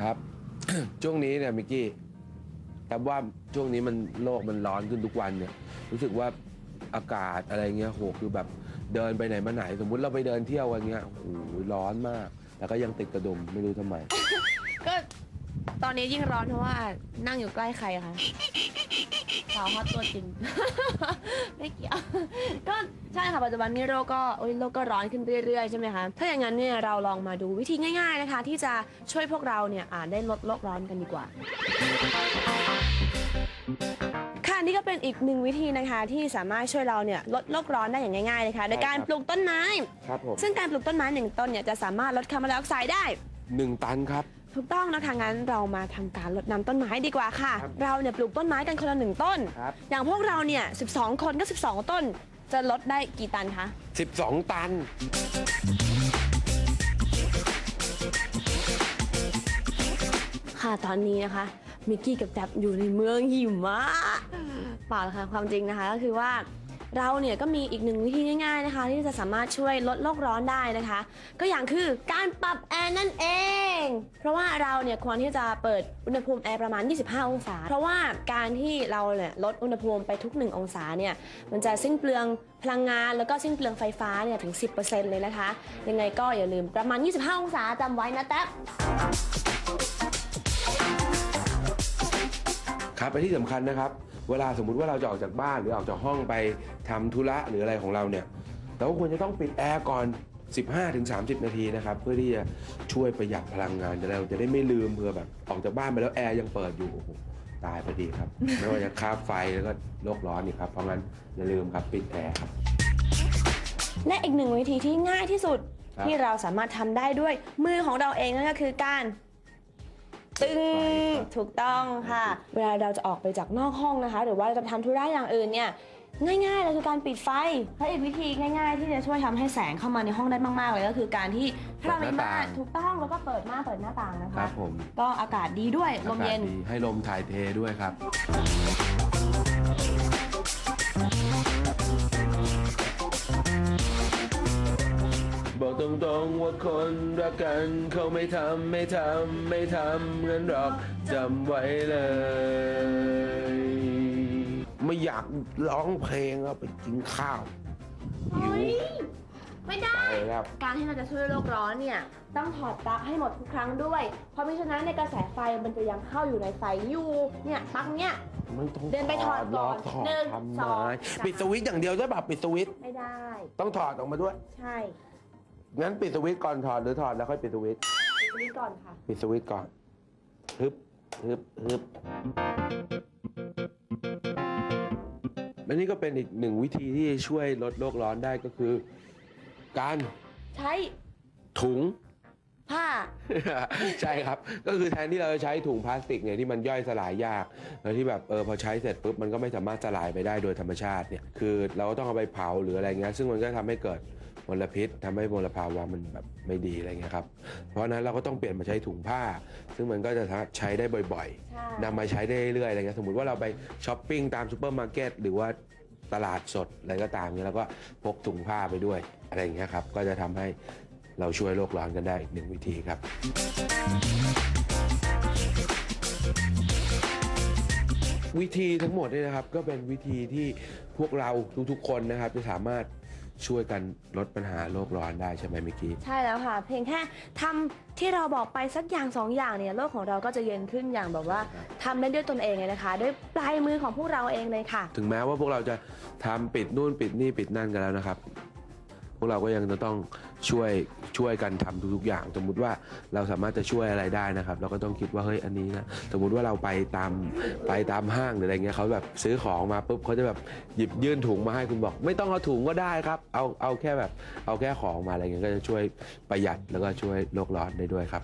ครับ ช่วงนี้เนี่ยมิกกี้แต่ว่าช่วงนี้มันโลกมันร้อนขึ้นทุกวันเนี่ย รู้สึกว่าอากาศอะไรเงี้ยโหคือแบบเดินไปไหนมาไหน สมมุติเราไปเดินเที่ยวกันเงี้ยโอ้โหร้อนมาก แล้วก็ยังติดกระดุมไม่รู้ทำไม ก็ตอนนี้ยิ่งร้อนเพราะว่านั่งอยู่ใกล้ใครคะาวฮอตตัวจริง ไม่เกี่ยว ก็ใช่ค่ะปัจจุบันนี้โลกก็โอ้ยโลกก็ร้อนขึ้นเรื่อยๆใช่ไหมคะถ้าอย่างนั้นเนี่ยเราลองมาดูวิธีง่าย ๆนะคะ ที่จะช่วยพวกเราเนี่ยอ่าได้ลดโลกร้อนกันดีกว่าค่ะนี่ก็เป็นอีกหนึ่งวิธีนะคะที่สามารถช่วยเราเนี่ยลดโลกร้อนได้อย่างง่ายๆเลยค่ะโดยการใช่ครับปลูกต้นไม้ ครับผมซึ่งการปลูกต้นไม้หนึ่งต้นเนี่ยจะสามารถลดคาร์บอนไดออกไซด์ได้ หนึ่งตันครับ ถูกต้องนะคะงั้นเรามาทำการรดน้ำต้นไม้ดีกว่าค่ะ ครับเราเนี่ยปลูกต้นไม้กันคนละหนึ่งต้น ครับ อย่างพวกเราเนี่ย 12 คนก็ 12 ต้น จะลดได้กี่ตันคะ 12 ตัน ค่ะตอนนี้นะคะมิกกี้กับแจ๊บอยู่ในเมืองหิมะเปล่าค่ะความจริงนะคะ ก็คือว่า เราเนี่ยก็มีอีกหนึ่งวิธีง่ายๆนะคะ ที่จะสามารถช่วยลดโลกร้อนได้นะคะ ก็อย่างคือการปรับแอร์นั่นเอง เพราะว่าเราเนี่ยควรที่จะเปิดอุณหภูมิแอร์ประมาณ 25 องศา เพราะว่าการที่เราเนี่ยลดอุณหภูมิไปทุก 1 องศาเนี่ยมันจะสิ้นเปลืองพลังงานแล้วก็สิ้นเปลืองไฟฟ้าเนี่ยถึง 10%เลยนะคะ ยังไงก็อย่าลืมประมาณ 25 องศาจำไว้นะแต๊บ ครับและที่สำคัญนะครับ เวลาสมมุติว่าเราจะออกจากบ้านหรือออกจากห้องไปทำธุระหรืออะไรของเราเนี่ยเราก็ควรจะต้องปิดแอร์ก่อน 15-30 นาทีนะครับ เพื่อที่จะช่วยประหยัดพลังงานจะได้เราจะได้ไม่ลืมเผื่อแบบออกจากบ้านไปแล้วแอร์ยังเปิดอยู่โอ้โหตายพอดีครับ ไม่ว่าจะค่าไฟแล้วก็โลกร้อนนี่ครับเพราะงั้นอย่าลืมครับปิดแอร์ครับและอีกหนึ่งวิธีที่ง่ายที่สุดครับที่เราสามารถทำได้ด้วยมือของเราเองนั่นก็คือการ ตึงถูกต้องค่ะ เวลาเราจะออกไปจากนอกห้องนะคะ หรือว่าจะทำธุระอย่างอื่นเนี่ยง่ายๆเลยคือการปิดไฟและอีกวิธีง่าย ๆ ที่จะช่วยทำให้แสงเข้ามาในห้องได้มากๆเลยก็คือการที่ถ้าเรามีม่านถูกต้องแล้วก็เปิดม่านเปิดหน้าต่างนะครัคะบผมก็อากาศดีด้วยลมเย็น อากาศดีให้ลมถ่ายเทด้วยครับ ตรงๆว่าคนรักกันเขาไม่ทำไม่ทำไม่ทำงั้นหรอกจำไว้เลย ไม่อยากร้องเพลงอะไปกินข้าวหิวไม่ได้ ไปแล้ว การที่เราจะช่วยโลกร้อนเนี่ย ต้องถอดปลั๊กให้หมดทุกครั้งด้วย เพราะมิฉะนั้นในยกระแสไฟมันจะยังเข้าอยู่ในไฟอยู่ เนี่ยปลั๊กเนี่ย ไม่ต้องเดินไปถอดก่อนถอดหนึ่งทำสองไมสาม ปิดสวิตช์อย่างเดียวได้ป่ะปิดสวิตช์ไม่ได้ ต้องถอดออกมาด้วย ใช่ งั้นปิดสวิตช์ก่อนถอดหรือถอดแล้วค่อยปิดสวิตช์ตรงนี้ก่อนค่ะ ปิดสวิตช์ก่อนฮึบฮึบฮึบและนี่ก็เป็นอีกหนึ่งวิธีที่ช่วยลดโลกร้อนได้ก็คือ การใช้ถุง ผ้า ใช่ครับ ก็คือแทนที่เราจะใช้ถุงพลาสติกเนี่ยที่มันย่อยสลายยากแล้วที่แบบเออพอใช้เสร็จปุ๊บมันก็ไม่สามารถสลายไปได้โดยธรรมชาติเนี่ยคือเราก็ต้องเอาไปเผาหรืออะไรเงี้ยซึ่งมันก็ทำให้เกิด มลพิษทำให้มลภาวะมันแบบไม่ดีอะไรเงี้ยครับ เพราะฉะนั้นเราก็ต้องเปลี่ยนมาใช้ถุงผ้า ซึ่งมันก็จะใช้ได้บ่อยใช่ๆนำมาใช้ได้เรื่อยๆอะไรเงี้ยสมมติว่าเราไปช้อปปิ้งตามซูเปอร์มาร์เก็ตหรือว่าตลาดสดอะไรก็ตามเนี่ยเราก็พกถุงผ้าไปด้วยอะไรอย่างเงี้ยครับ ก็จะทำให้เราช่วยโลกร้อนกันได้อีกหนึ่งวิธีครับวิธีทั้งหมดเนี่ยนะครับก็เป็นวิธีที่พวกเราทุกๆคนนะครับจะสามารถ ช่วยกันลดปัญหาโลกร้อนได้ใช่ไหมเมื่อกี้ ใช่แล้วค่ะ เพียงแค่ทำที่เราบอกไปสักอย่างสองอย่างเนี่ยโลกของเราก็จะเย็นขึ้นอย่างแบบว่าทำได้ด้วยตนเองเลยนะคะ ด้วยปลายมือของพวกเราเองเลยค่ะ ถึงแม้ว่าพวกเราจะทำปิดนู่นปิดนี่ปิดนั่นกันแล้วนะครับ พวกเราก็ยังจะต้องช่วยช่วยกันทำทุกๆอย่าง สมมุติว่าเราสามารถจะช่วยอะไรได้นะครับ เราก็ต้องคิดว่าเฮ้ยอันนี้นะสมมุติว่าเราไปตามไปตามห้างหรืออะไรเงี้ยเขาแบบซื้อของมาปุ๊บเขาจะแบบหยิบยื่นถุงมาให้คุณบอก ไม่ต้องเอาถุงก็ได้ครับ เอาเอาแค่แบบเอาแค่ของมาอะไรเงี้ยก็จะช่วยประหยัดแล้วก็ช่วยโลกร้อนได้ด้วยครับ